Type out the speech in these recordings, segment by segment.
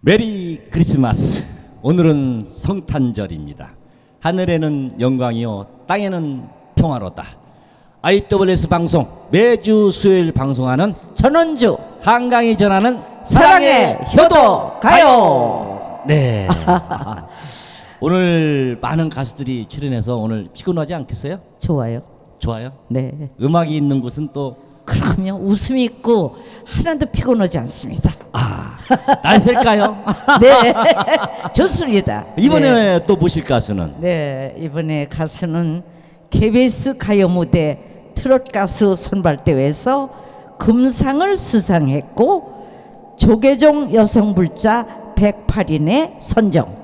메리 크리스마스. 오늘은 성탄절입니다. 하늘에는 영광이요, 땅에는 평화로다. IWS 방송 매주 수요일 방송하는 전원주 한강이 전하는 사랑의 효도 가요. 네. 오늘 많은 가수들이 출연해서 오늘 피곤하지 않겠어요? 좋아요. 좋아요. 네. 음악이 있는 곳은 또 그러면 웃음이 있고 하나도 피곤하지 않습니다. 아, 날 셀까요? 네. 좋습니다. 이번에 네. 또 모실 가수는 네, 이번에 가수는 KBS 가요 무대 트롯 가수 선발 대회에서 금상을 수상했고 조계종 여성불자 108인의 선정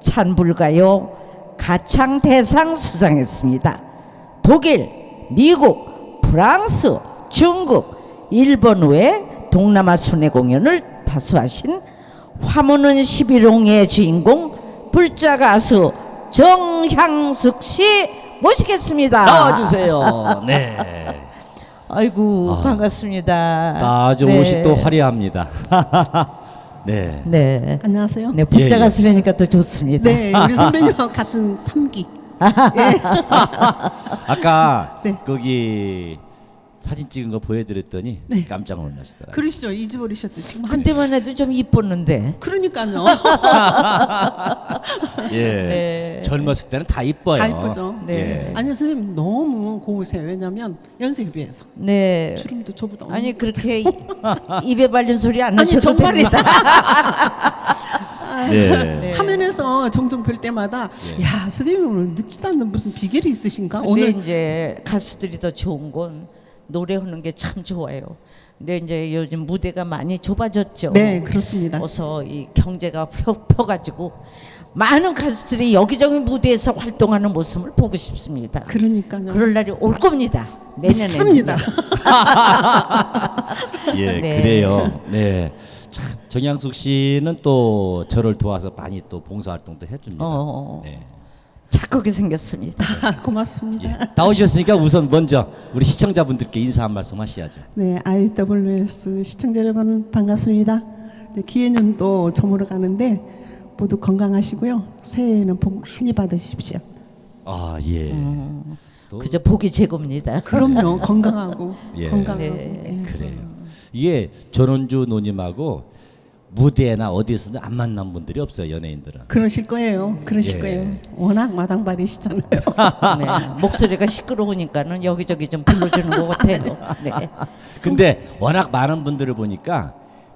찬불가요 가창 대상 수상했습니다. 독일, 미국, 프랑스, 중국, 일본 외 동남아 순회 공연을 다수 하신 화무는 11홍의 주인공 불자 가수 정향숙 씨 모시겠습니다. 나와주세요. 네. 아이고 아. 반갑습니다. 아주 네. 옷이 또 화려합니다. 네. 네. 안녕하세요. 네, 불자 예, 예. 가수라니까 또 좋습니다. 네, 우리 선배님과 같은 삼기 아까 네. 거기 사진 찍은 거 보여드렸더니 네. 깜짝 놀라시더라고요. 그러시죠. 잊어버리셨죠. 지금 한 그때만 해도 좀 이뻤는데. 그러니까요. 예. 네. 젊었을 때는 다 이뻐요. 다 이쁘죠. 네. 예. 아니요, 선생님 너무 고우세요. 왜냐면 연세에 비해서 네. 주름도 저보다 아니 그렇게 이- 입에 발린 소리 안 아니, 하셔도 정말이다. 됩니다. 네. 네. 화면에서 종종 뵐 때마다 예. 야 선생님 오늘 늙지도 않는 무슨 비결이 있으신가? 근데 오늘 이제 가수들이 더 좋은 건 노래하는 게 참 좋아요. 근데 이제 요즘 무대가 많이 좁아졌죠. 네 그렇습니다. 어서 이 경제가 펴, 펴가지고 많은 가수들이 여기저기 무대에서 활동하는 모습을 보고 싶습니다. 그러니까요. 그럴 날이 올 겁니다. 내년에. 믿습니다. 예, 네. 그래요. 네. 참 정양숙 씨는 또 저를 도와서 많이 또 봉사 활동도 해줍니다. 어. 네. 착하게 생겼습니다. 고맙습니다. 예. 나오셨으니까 우선 먼저 우리 시청자분들께 인사 한 말씀 하셔야죠. 네, IWS 시청자 여러분 반갑습니다. 기해년도 저물어 가는데 모두 건강하시고요. 새해에는 복 많이 받으십시오. 아 예. 음. 또 그저 보기 제곱니다. 그럼요, 건강하고 예. 건강하고. 네. 예. 그래요. 이게 전원주 노님하고 무대나 어디에서는 안 만난 분들이 없어요 연예인들은. 그러실 거예요. 그러실 예. 거예요. 워낙 마당발이시잖아요. 네. 목소리가 시끄러우니까는 여기저기 좀 불러주는 것 같아요. 네. 근데 워낙 많은 분들을 보니까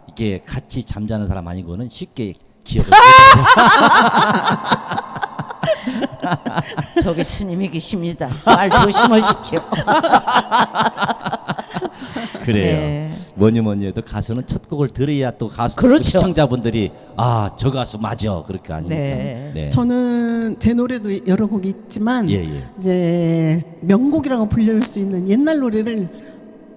이게 같이 잠자는 사람 아니고는 쉽게 기억을 저기 스님이 계십니다. 말 조심하십시오. 그래요. 네. 뭐니 뭐니 해도 가수는 첫 곡을 들어야 또 가수 그렇죠. 시청자분들이 아 저 가수 맞아 그렇게 아니니까. 네. 저는 제 노래도 여러 곡이 있지만 예, 예. 이제 명곡이라고 불릴 수 있는 옛날 노래를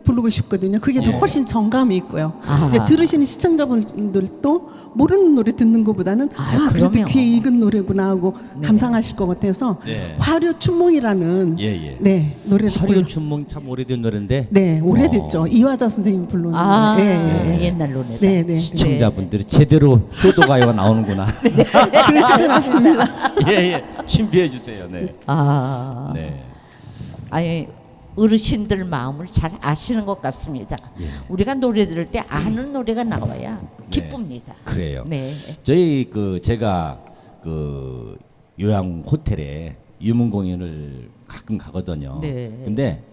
부르고 싶거든요. 그게 더 예. 훨씬 정감이 있고요. 아. 이제 들으시는 시청자분들도 모르는 노래 듣는 것보다는 아, 아, 그래도 그럼요. 귀에 익은 노래구나 하고 감상하실 것 같아서 네. 화려 춘몽이라는 예, 예. 네 노래를 화려 불러- 춘몽 참 오래된 노래인데 네 오래됐죠. 어, 이화자 선생님 부르는 아, 노래. 예, 예. 옛날 노래다. 네, 네. 시청자분들이 제대로 효도가요가 나오는구나. 그러실 것 같습니다. 예, 예. 신비해 주세요. 네. 아, 네. 아니 어르신들 마음을 잘 아시는 것 같습니다. 예. 우리가 노래 들을 때 아는 노래가 나와야 기쁩니다. 그래요. 네. 저희 그 제가 그 요양 호텔에 유문 공연을 가끔 가거든요. 네. 근데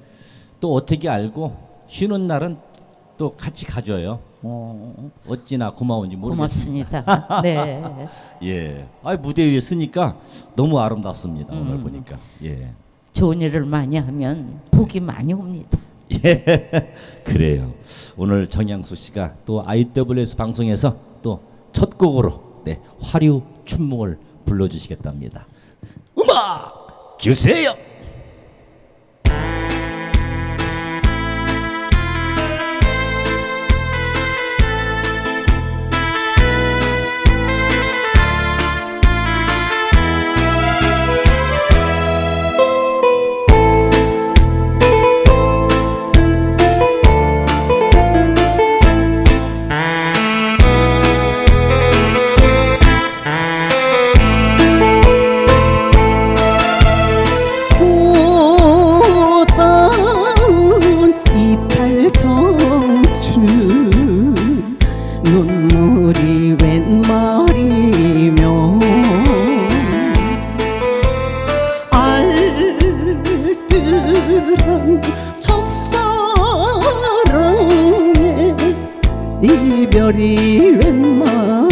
또 어떻게 알고 쉬는 날은 또 같이 가줘요. 어, 어찌나 고마운지 모르겠습니다. 고맙습니다. 네. 예. 아 무대 위에 서니까 너무 아름답습니다. 음. 오늘 보니까. 예. 좋은 일을 많이 하면 복이 많이 옵니다. 예. 그래요. 오늘 정양수 씨가 또 IWS 방송에서 또 첫 곡으로 네, 화류 춘몽을 불러주시겠답니다. 음악 주세요. 별이 웬만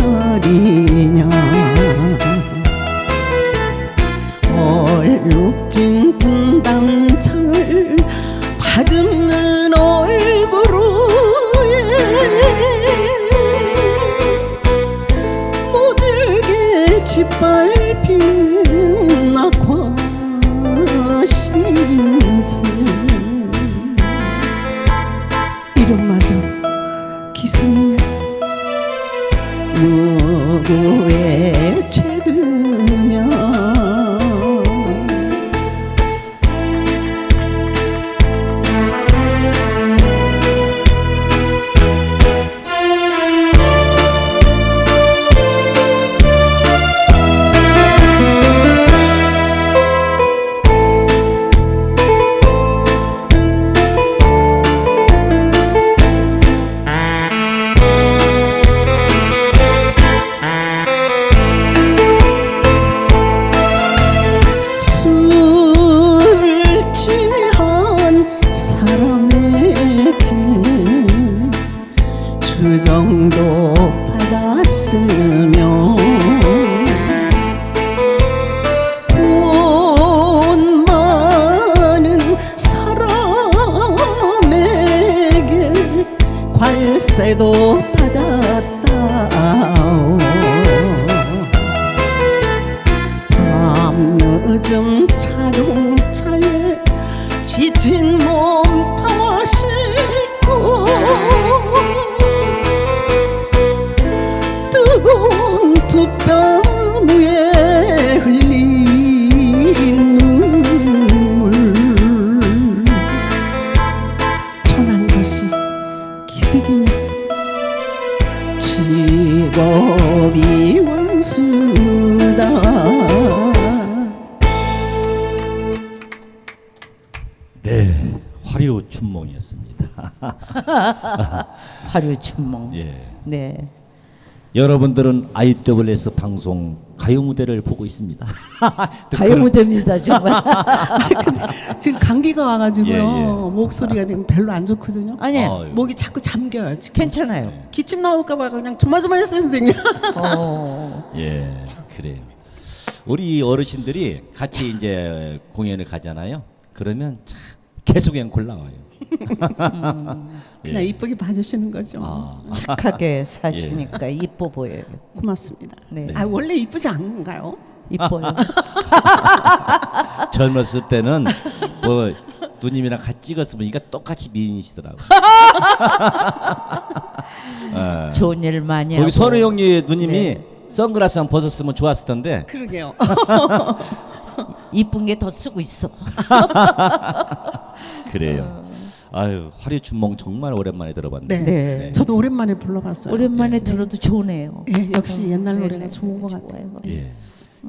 though. 직업이 원수다 네, 화려 춘몽이었습니다. 화려 춘몽. 예. 네. 여러분들은 IWS 방송 가요 무대를 보고 있습니다. 가요 무대입니다 정말. 지금 감기가 와가지고요 예, 예. 목소리가 지금 별로 안 좋거든요 아니 아유. 목이 자꾸 잠겨요 지금 괜찮아요. 기침 나올까봐 그냥 조마조마했어요 선생님 어. 예, 그래요. 우리 어르신들이 같이 이제 공연을 가잖아요. 그러면 참 계속 앵콜 나와요. 그냥 이쁘게 봐주시는 거죠 아, 착하게 사시니까 이뻐 보여요. 고맙습니다 네. 아 원래 이쁘지 않은가요? 이뻐요. 젊었을 때는 뭐 누님이랑 같이 찍었으면 보니까 똑같이 미인이시더라고. 아, 좋은 일 많이 하고. 거기 선우영님 누님이 네. 선글라스 한번 벗었으면 좋았을 텐데 그러게요 이쁜 게 더 쓰고 있어. 그래요. 아유 화려 춘몽 정말 오랜만에 들어봤네. 네. 네. 저도 오랜만에 불러봤어요 오랜만에 들어도 좋네요. 예, 역시 옛날 네, 노래가 네, 좋은 것. 같아요 예.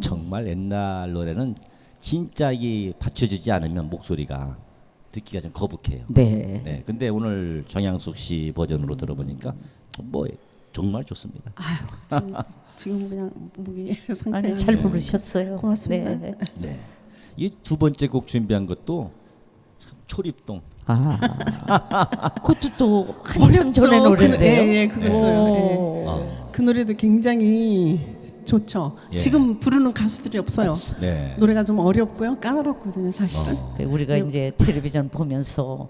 정말 옛날 노래는 진짜 이 받쳐주지 않으면 목소리가 듣기가 좀 거북해요. 네. 네. 근데 오늘 정양숙 씨 버전으로 들어보니까 뭐 정말 좋습니다. 아유 지금, 지금 그냥 목이 상태가 아니 잘 부르셨어요. 고맙습니다. 네. 네. 이 두 번째 곡 준비한 것도 참 초립동. 아, 그것도 또 한참 어렵죠. 그, 노래인데요. 예, 예, 그것도요. 오. 아, 그 노래도 굉장히 좋죠. 예. 지금 부르는 가수들이 없어요. 네. 노래가 좀 어렵고요, 까다롭거든요, 사실은. 그 우리가 이제 텔레비전 보면서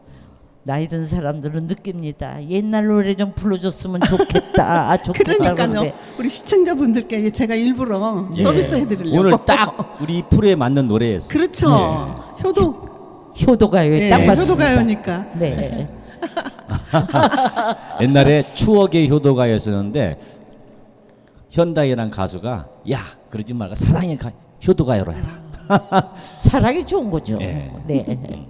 나이 든 사람들은 느낍니다. 옛날 노래 좀 불러줬으면 좋겠다. 아, 좋겠다. 그러니까요. 그러는데 우리 시청자분들께 제가 일부러 예. 서비스 해드리려고. 오늘 딱 우리 프로에 맞는 노래였어요. 그렇죠. 효도. 효도가요에 네, 딱 맞습니다. 효도가요니까. 네. 옛날에 추억의 효도가였었는데 현다이라는 가수가 야 그러지 말고 사랑의 가, 효도가요로 해라. 사랑이 좋은 거죠. 예. 네.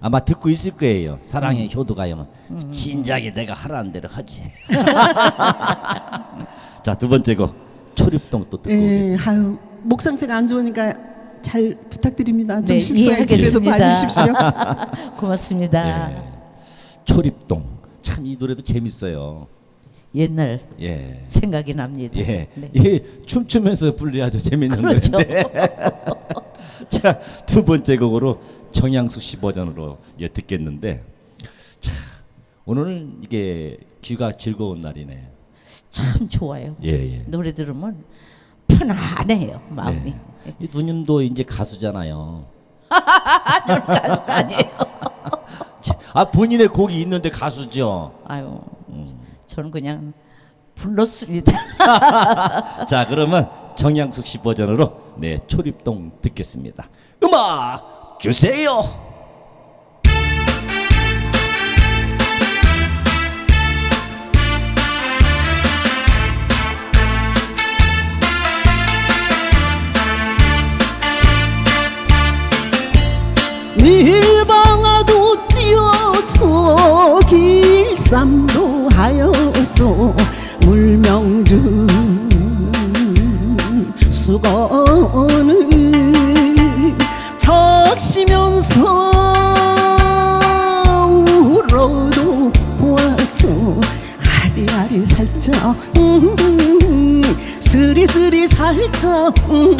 아마 듣고 있을 거예요. 사랑의 효도가요면 진작에 내가 하라는 대로 하지. 자 두 번째 곡 초립동 또 듣고 예, 오겠습니다. 아유, 목 상태가 안 좋으니까 잘 부탁드립니다. 좀 네, 실수할 기회도 이해하겠습니다. 봐주십시오. 고맙습니다. 예. 초립동 참 이 노래도 재밌어요. 옛날 예. 생각이 납니다. 예. 네. 이게 춤추면서 불려야죠 재밌는 그렇죠. 노래인데. 자, 두 번째 곡으로 정양숙 씨 버전으로 예, 듣겠는데 자, 오늘은 이게 귀가 즐거운 날이네. 참 좋아요. 예, 예. 노래 들으면 편안해요 마음이. 네. 이 누님도 이제 가수잖아요. 가수가 아니에요. 아 본인의 곡이 있는데 가수죠. 아유, 음. 저는 그냥 불렀습니다. 자, 그러면 정양숙 씨 버전으로 네 초립동 듣겠습니다. 음악 주세요. 찧어서 길쌈도 하여서 물명준 수건을 적시면서 울어도 보아서 아리아리 살짝 음, 스리스리 살짝 음,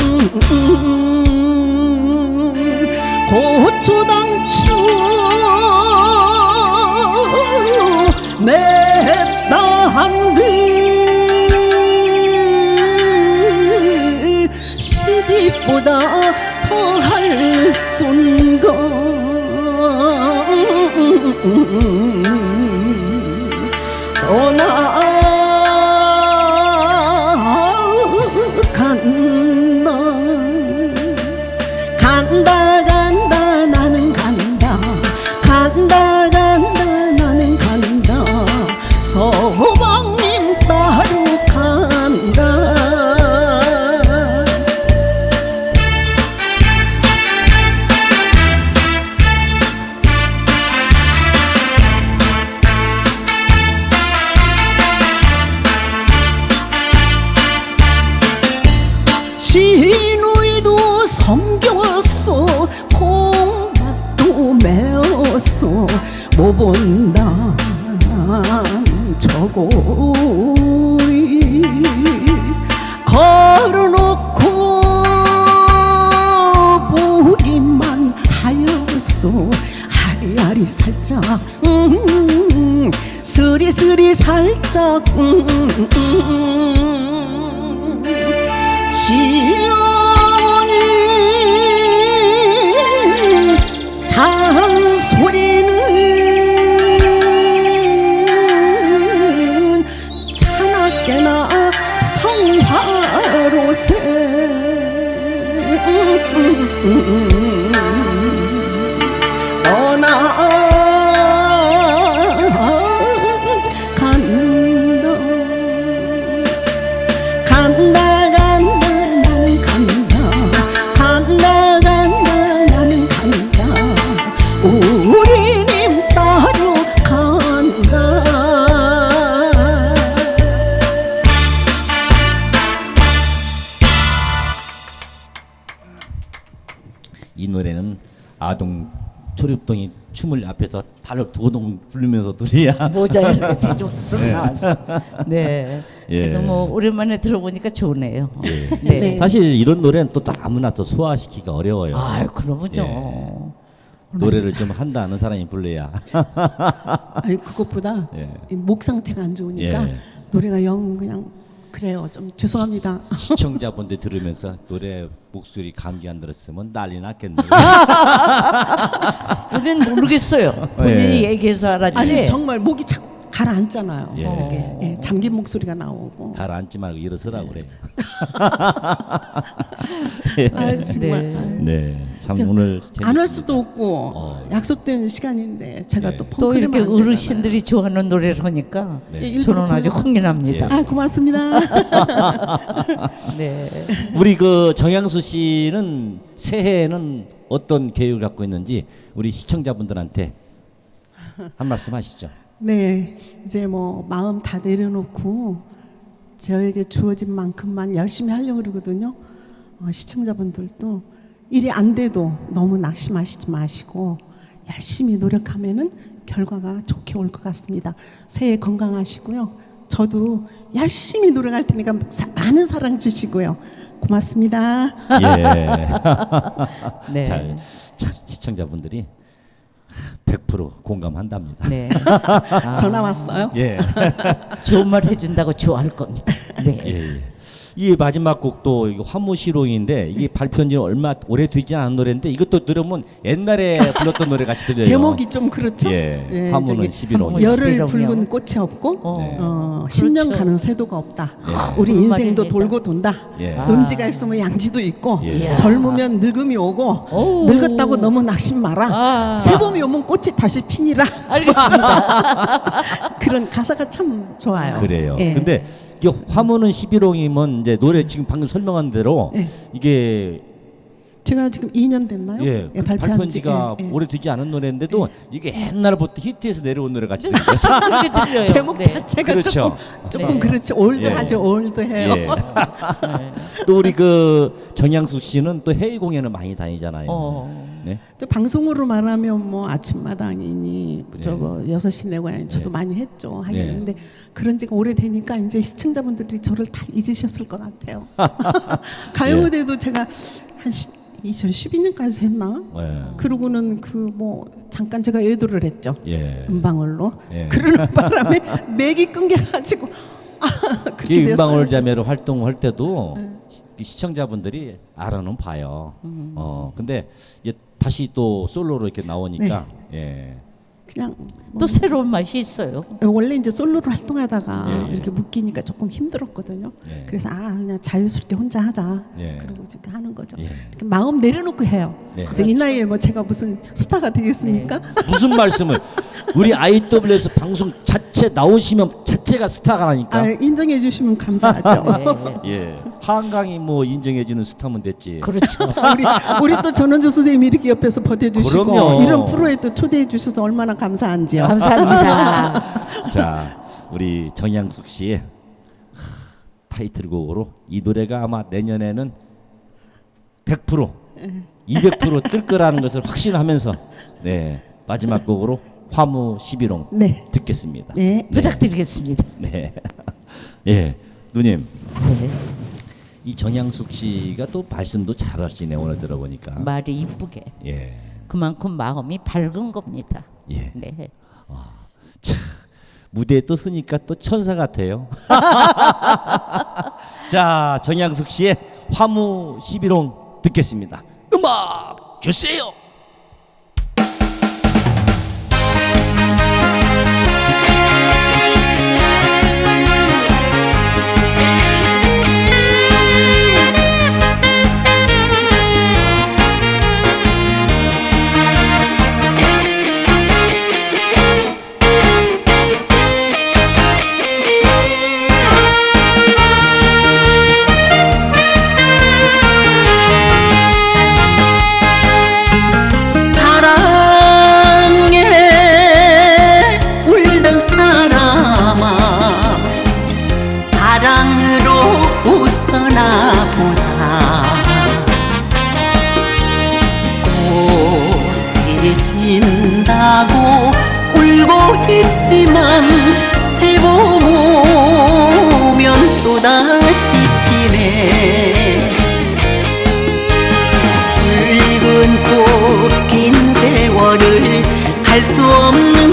스리스리 살짝 음, 음, 음. 시어 초립동이 춤을 앞에서 달을 두고동 부르면서 노래야. 모자 이렇게 뒤집어서 나와서 네. 예. 그래도 뭐 오랜만에 들어보니까 좋네요. 예. 네. 네. 사실 이런 노래는 또 아무나 또 소화시키기가 어려워요. 아유 그러면요. 예. 노래를 좀 한다 아는 사람이 불러야. 아니 그것보다 예. 이목 상태가 안 좋으니까 예. 노래가 영 그냥 그래요 좀 죄송합니다 시청자분들 들으면서 노래 목소리 감기 안 들었으면 난리 났겠네. 우리는 모르겠어요. 본인이 예. 얘기해서 알았지. 아니 정말 목이 자꾸 가라앉잖아요 예. 이렇게 예, 잠긴 목소리가 나오고 가라앉지 말고 일어서라 그래. 아 정말 네. 네, 참 저- 오늘 안. 할 수도 없고 어. 약속된 시간인데 제가 예. 또또 펑크리면 이렇게 안 되잖아요. 어르신들이 좋아하는 노래를 하니까 네. 예, 일부러 저는 아주. 흥이 납니다. 아 고맙습니다 네. 우리 그 정양수 씨는 새해에는 어떤 계획을 갖고 있는지 우리 시청자분들한테 한 말씀 하시죠. 네, 이제 뭐 마음 다 내려놓고 저에게 주어진 만큼만 열심히 하려고 그러거든요. 어, 시청자분들도 일이 안 돼도 너무 낙심하시지 마시고 열심히 노력하면은 결과가 좋게 올 것 같습니다. 새해 건강하시고요. 저도 열심히 노력할 테니까 사- 많은 사랑 주시고요. 고맙습니다. 예. 네. 잘, 참 시청자분들이 100% 공감한답니다. 네. 전화 왔어요. 예. 좋은 말 해준다고 좋아할 겁니다. 네. 예, 예. 이 마지막 곡도 이게 화무시롱인데 이게 발표한 지는 얼마 오래 되지 않은 노래인데 이것도 들으면 옛날에 불렀던 노래 같이 들려요. 제목이 좀 그렇죠. 예, 화무는 저기 11호. 화무 열을 11호. 붉은 꽃이 없고 어. 네. 어, 10년 그렇죠. 가는 새도가 없다. 우리 그런 인생도. 돌고 돈다. 예. 아. 음지가 있으면 양지도 있고 예. 젊으면 늙음이 오고 오. 늙었다고 너무 낙심 마라. 아. 새봄이 오면 꽃이 다시 피니라. 알겠습니다. 그런 가사가 참 좋아요. 그래요. 예. 근데 이게 화무는 11홍이면 이제 노래 지금 방금 설명한 대로 예. 이게 제가 지금 2년 됐나요? 예, 그 발표한 지가 예, 예. 오래 되지 않은 노래인데도 이게 옛날부터 히트해서 내려온 노래 같이 들려요. 참 그렇게 들려요. 제목 네. 자체가 그렇죠. 조금 조금 네. 그렇지 올드하죠 예. 올드해요. 예. 또 우리 그 정양수 씨는 또 해외 공연을 많이 다니잖아요. 어. 네. 또 방송으로 말하면 뭐 아침마당이니 네. 저거 여섯 시내 고향 저도 네. 많이 했죠 하긴 네. 했는데 그런 지가 오래되니까 이제 시청자분들이 저를 다 잊으셨을 것 같아요. 가요 예. 무대도 제가 한 2012년까지 했나? 예. 그러고는 그 뭐 잠깐 제가 예도를 했죠. 예. 음방울로. 예. 그러는 바람에 맥이 끊겨가지고 아, 그렇게 이 됐어요. 음방울 자매로 활동할 때도 네. 이 시청자분들이 알아는 봐요. 음. 어 근데 이제 다시 또 솔로로 이렇게 나오니까 네. 예. 그냥 뭐 또 새로운 맛이 있어요. 원래 이제 솔로로 활동하다가 예, 예. 이렇게 묶이니까 조금 힘들었거든요. 예. 그래서 아 그냥 자유스럽게 혼자 하자. 예. 그리고 지금 하는 거죠. 예. 이렇게 마음 내려놓고 해요. 네. 이제 이 나이에 뭐 제가 무슨 스타가 되겠습니까? 무슨 말씀을 우리 IW에서 방송 자체 나오시면 자체가 스타가 나니까. 아, 인정해 주시면 감사하죠. 네. 예. 한강이 뭐 인정해주는 스타면 됐지. 그렇죠. 우리 우리 또 전원주 선생님이 이렇게 옆에서 버텨주시고 그럼요. 이런 프로에 또 초대해 주셔서 얼마나 감사한지요. 감사합니다. 자, 우리 정양숙 씨의 하, 타이틀곡으로 이 노래가 아마 내년에는 100% 200%뜰 거라는 것을 확신하면서 네 마지막 곡으로 화무 11홍 네. 듣겠습니다. 네. 부탁드리겠습니다. 네. 예, 누님 네. 이 정양숙 씨가 또 말씀도 잘하시네 오늘 들어보니까. 말이 이쁘게 예, 그만큼 마음이 밝은 겁니다. 예. 네. 무대에 또 서니까 또 천사 같아요. 자, 정양숙 씨의 화무 11홍 듣겠습니다. 음악 주세요. xuống